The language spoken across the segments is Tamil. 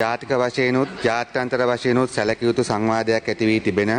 ජාතික වශයනුත් ජාත්‍යන්තර වශයනුත් සැලකයුතු සංවාදයක් ඇතිවී තිබෙන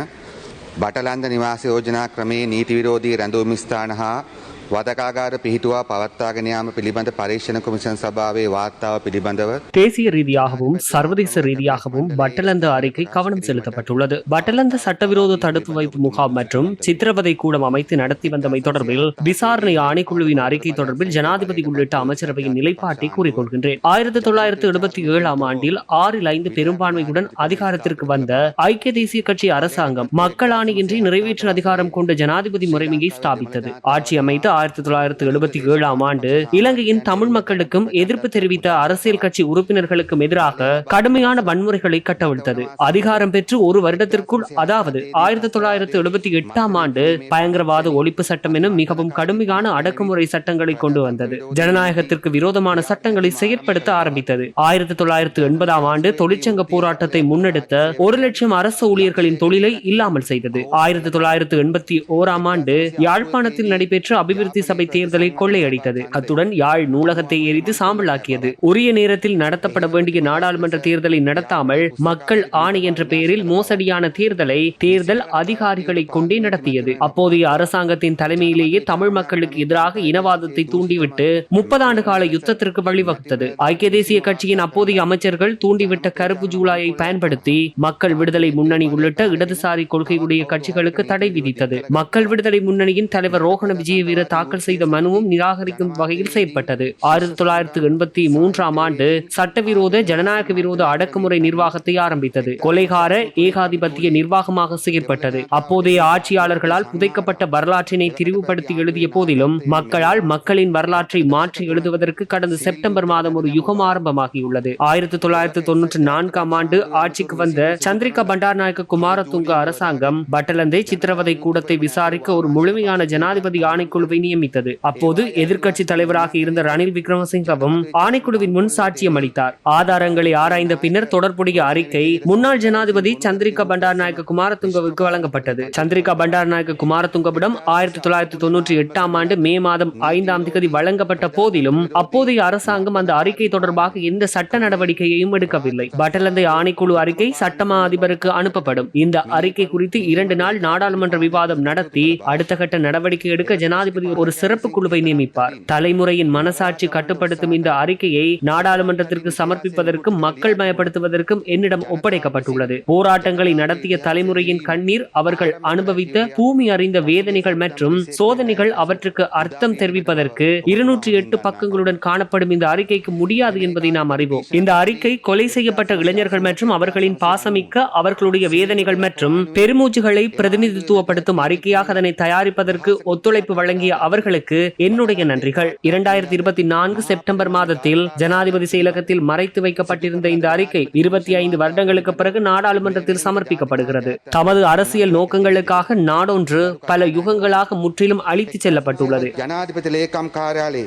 බටලන්ද නිවාස යෝජනා ක්‍රමේ නීති විරෝධී රැඳවුම් ස්ථාන හා වදකාගාර පිහිටුවා පවත්වාගෙන යාම පිළිබඳ පරීක්ෂණ කොමිෂන් සභාවේ වාර්තාව පිළිබඳව தேசிய ரீதியாகவும் சர்வதேச ரீதியாகவும் பட்டலந்த அறிக்கை கவனம் செலுத்தப்பட்டுள்ளது பட்டலந்த சட்டவிரோத தடுப்பு வைப்பு முகாம் மற்றும் சித்திரவதை கூடம் அமைத்து நடத்தி வந்தமை தொடர்பில் விசாரணை ஆணைக்குழுவின் அறிக்கை தொடர்பில் ஜனாதிபதி உள்ளிட்ட அமைச்சரவையின் நிலைப்பாட்டை கூறிக்கொள்கின்றேன் ஆயிரத்தி தொள்ளாயிரத்து எழுபத்தி ஏழாம் ஆண்டில் ஆறில் ஐந்து பெரும்பான்மையுடன் அதிகாரத்திற்கு வந்த ஐக்கிய தேசிய கட்சி அரசாங்கம் மக்களாணையின்றி நிறைவேற்று அதிகாரம் கொண்ட ஜனாதிபதி முறைமையை ஸ்தாபித்தது ஆட்சி அமைத்து ஆயிரத்தி தொள்ளாயிரத்தி எழுபத்தி ஏழாம் ஆண்டு இலங்கையின் தமிழ் மக்களுக்கும் எதிர்ப்பு தெரிவித்த அரசியல் கட்சி உறுப்பினர்களுக்கும் எதிராக கடுமையான வன்முறைகளை கட்டவிழ்த்தது. அதிகாரம் பெற்று ஒரு வருடத்திற்குள் அதாவது ஆயிரத்தி தொள்ளாயிரத்தி எழுபத்தி எட்டாம் ஆண்டு பயங்கரவாத ஒழிப்பு சட்டம் என மிகவும் கடுமையான அடக்குமுறை சட்டங்களை கொண்டு வந்தது. ஜனநாயகத்திற்கு விரோதமான சட்டங்களை செயற்படுத்த ஆரம்பித்தது. ஆயிரத்தி தொள்ளாயிரத்தி எண்பதாம் ஆண்டு தொழிற்சங்க போராட்டத்தை முன்னெடுத்த ஒரு லட்சம் அரசு ஊழியர்களின் தொழிலை இல்லாமல் செய்தது. ஆயிரத்தி தொள்ளாயிரத்தி எண்பத்தி ஓராம் ஆண்டு யாழ்ப்பாணத்தில் நடைபெற்ற அபிவிருத்தி சபை தேர்தலை கொள்ளையடித்தது. அத்துடன் யாழ் நூலகத்தை எரித்து சாம்பலாக்கியது. உரிய நேரத்தில் நடத்தப்பட வேண்டிய நாடாளுமன்ற தேர்தலை நடத்தாமல் மக்கள் ஆணை என்ற பெயரில் மோசடியான தேர்தலை தேர்தல் அதிகாரிகளை கொண்டே நடத்தியது. அப்போதைய அரசாங்கத்தின் தலைமையிலேயே தமிழ் மக்களுக்கு எதிராக இனவாதத்தை தூண்டிவிட்டு முப்பது ஆண்டு கால யுத்தத்திற்கு வழிவகுத்தது. ஐக்கிய தேசிய கட்சியின் அப்போதைய அமைச்சர்கள் தூண்டிவிட்ட கருப்பு ஜூலாயை பயன்படுத்தி மக்கள் விடுதலை முன்னணி உள்ளிட்ட இடதுசாரி கொள்கையுடைய கட்சிகளுக்கு தடை விதித்தது. மக்கள் விடுதலை முன்னணியின் தலைவர் ரோஹண விஜயவீர தாக்கல் செய்த மனுவும் நிராகரிக்கும் வகையில் செயல்பட்டது ஆயிரத்தி தொள்ளாயிரத்தி எண்பத்தி மூன்றாம் ஆண்டு சட்டவிரோத ஜனநாயக விரோத அடக்குமுறை நிர்வாகத்தை ஆரம்பித்தது. கொலைகார ஏகாதிபத்திய நிர்வாகமாக செயற்பட்டது. அப்போதைய ஆட்சியாளர்களால் புதைக்கப்பட்ட வரலாற்றினை திரிவுபடுத்தி எழுதிய போதிலும் மக்களால் மக்களின் வரலாற்றை மாற்றி எழுதுவதற்கு கடந்த செப்டம்பர் மாதம் ஒரு யுகம் ஆரம்பமாகியுள்ளது. ஆயிரத்தி தொள்ளாயிரத்தி தொன்னூற்றி நான்காம் ஆண்டு ஆட்சிக்கு வந்த சந்திரிகா பண்டாரநாயக்க குமாரதுங்க அரசாங்கம் பட்டலந்தை சித்திரவதை கூடத்தை விசாரிக்க ஒரு முழுமையான ஜனாதிபதி ஆணைக்குழுவை நியமித்தது. அப்போது எதிர்க்கட்சி தலைவராக இருந்த ரணில் விக்ரமசிங்கவும் ஆணைக்குழுவின் முன் சாட்சியம் அளித்தார். ஆதாரங்களை ஆராய்ந்த பின்னர் தொடர்புடைய அறிக்கை முன்னாள் ஜனாதிபதி சந்திரிகா பண்டாரநாயக்க குமாரதுங்கவுக்கு வழங்கப்பட்டது. சந்திரிகா பண்டாரநாயக்க குமாரதுங்கவிடம் ஆயிரத்தி தொள்ளாயிரத்தி தொன்னூற்றி எட்டாம் ஆண்டு மே மாதம் ஐந்தாம் தேதி வழங்கப்பட்ட போதிலும் அப்போதைய அரசாங்கம் அந்த அறிக்கை தொடர்பாக எந்த சட்ட நடவடிக்கையையும் எடுக்கவில்லை. பட்டலந்தை ஆணைக்குழு அறிக்கை சட்டமா அதிபருக்கு அனுப்பப்படும். இந்த அறிக்கை குறித்து இரண்டு நாள் நாடாளுமன்ற விவாதம் நடத்தி அடுத்த கட்ட நடவடிக்கை எடுக்க ஜனாதிபதி ஒரு சிறப்பு குழுவை நியமிப்பார். தலைமுறையின் மனசாட்சி கட்டுப்படுத்தும் இந்த அறிக்கையை நாடாளுமன்றத்திற்கு சமர்ப்பிப்பதற்கும் மக்கள் மயப்படுத்துவதற்கும் என்னிடம் ஒப்படைக்கப்பட்டுள்ளது. போராட்டங்களை நடத்திய தலைமுறையின் கண்ணீர் அவர்கள் அனுபவித்த பூமி அறிந்த வேதனைகள் மற்றும் சோதனைகள் அவற்றுக்கு அர்த்தம் தெரிவிப்பதற்கு இருநூற்றி எட்டு பக்கங்களுடன் காணப்படும் இந்த அறிக்கைக்கு முடியாது என்பதை நாம் அறிவோம். இந்த அறிக்கை கொலை செய்யப்பட்ட இளைஞர்கள் மற்றும் அவர்களின் பாசமிக்க அவர்களுடைய வேதனைகள் மற்றும் பெருமூச்சுகளை பிரதிநிதித்துவப்படுத்தும் அறிக்கையாக அதனை தயாரிப்பதற்கு ஒத்துழைப்பு வழங்கிய அவர்களுக்கு என்னுடைய நன்றிகள் இரண்டாயிரத்தி இருபத்தி நான்கு செப்டம்பர் மாதத்தில் ஜனாதிபதி செயலகத்தில் மறைத்து வைக்கப்பட்டிருந்த இந்த அறிக்கை இருபத்தி ஐந்து வருடங்களுக்கு பிறகு நாடாளுமன்றத்தில் சமர்ப்பிக்கப்படுகிறது தமது அரசியல் நோக்கங்களுக்காக நாடொன்று பல யுகங்களாக முற்றிலும் அழித்துச் செல்லப்பட்டுள்ளது ජනාධිපති ලේකම් කාර්යාලයේ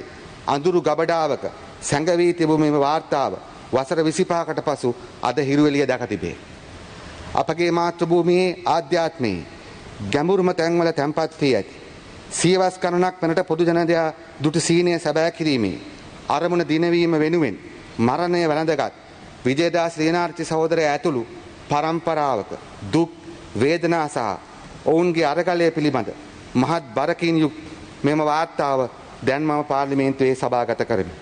අඳුරු ගබඩාවක සැඟවී තිබූ මෙම වාර්තාව වසර විසිපාකට පසු අද හිරුවලිය දැක තිබේ. අපගේ මාතෘභූමියේ ආධ්‍යාත්මයේ ගැඹුරුම තැන්වල තැන්පත් වී ඇති. සියවස් කණනක් වනට පොදු ජනදයා දුටු සීනය සැබෑ කිරීමේ. අරමුණ දිනවීම වෙනුවෙන් මරණය වැළඳගත් විජයදාස් ලියනාර්චි සහෝදරය ඇතුළු පරම්පරාවක දුක් වේදනා සහ ඔවුන්ගේ අරගලය පිළිබඳ මහත් බරකින් යුක් මෙම වාර්තාව දැන් මම පාර්ලිමේන්තුවේ සභාගත කරමි.